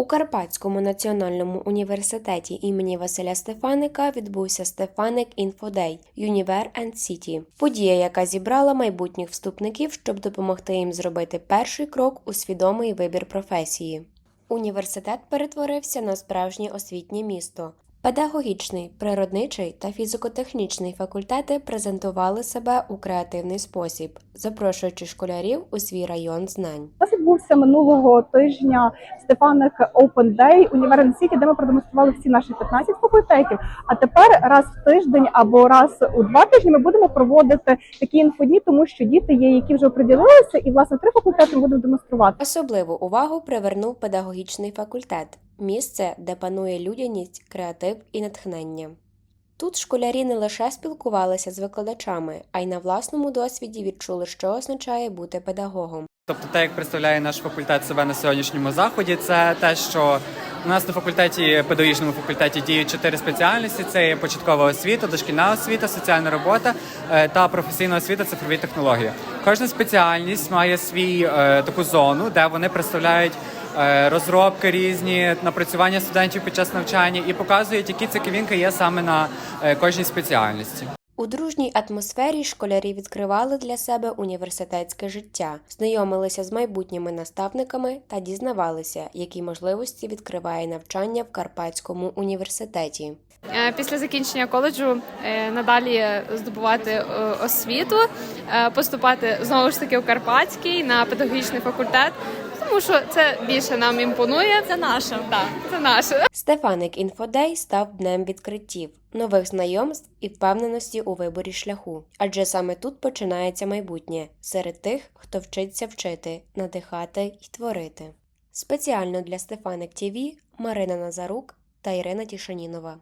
У Карпатському національному університеті імені Василя Стефаника відбувся Стефаник Інфодей Юнівер and Сіті. Подія, яка зібрала майбутніх вступників, щоб допомогти їм зробити перший крок у свідомий вибір професії. Університет перетворився на справжнє освітнє місто. Педагогічний, природничий та фізико-технічний факультети презентували себе у креативний спосіб, запрошуючи школярів у свій район знань. У нас відбувся минулого тижня Стефаник Open Day Універ Сіті, де ми продемонстрували всі наші 15 факультетів. А тепер раз в тиждень або раз у два тижні ми будемо проводити такі інфодні, тому що діти є, які вже оприділилися, і власне три факультети ми будемо демонструвати. Особливу увагу привернув педагогічний факультет місце, де панує людяність, креатив і натхнення. Тут школярі не лише спілкувалися з викладачами, а й на власному досвіді відчули, що означає бути педагогом. Тобто, те, як представляє наш факультет себе на сьогоднішньому заході, це те, що у нас на факультеті, педагогічному факультеті діють чотири спеціальності: це є початкова освіта, дошкільна освіта, соціальна робота е, та професійна освіта, цифрові технології. Кожна спеціальність має свій е, таку зону, де вони представляють. Е, Розробки різні, напрацювання студентів під час навчання і показують, які цікавинки є саме на е, кожній спеціальності. У дружній атмосфері школярі відкривали для себе університетське життя, знайомилися з майбутніми наставниками та дізнавалися, які можливості відкриває навчання в Карпатському університеті. Е, Після закінчення коледжу надалі здобувати освіту, поступати знову ж таки в Карпатський на педагогічний факультет, тому що це більше нам імпонує. Це наше. Так, це наше. Стефаник Інфодей став днем відкриттів, нових знайомств і впевненості у виборі шляху. Адже саме тут починається майбутнє серед тих, хто вчиться вчити, надихати і творити. Спеціально для Стефаник ТІВІ Марина Назарук та Ірина Тішанінова.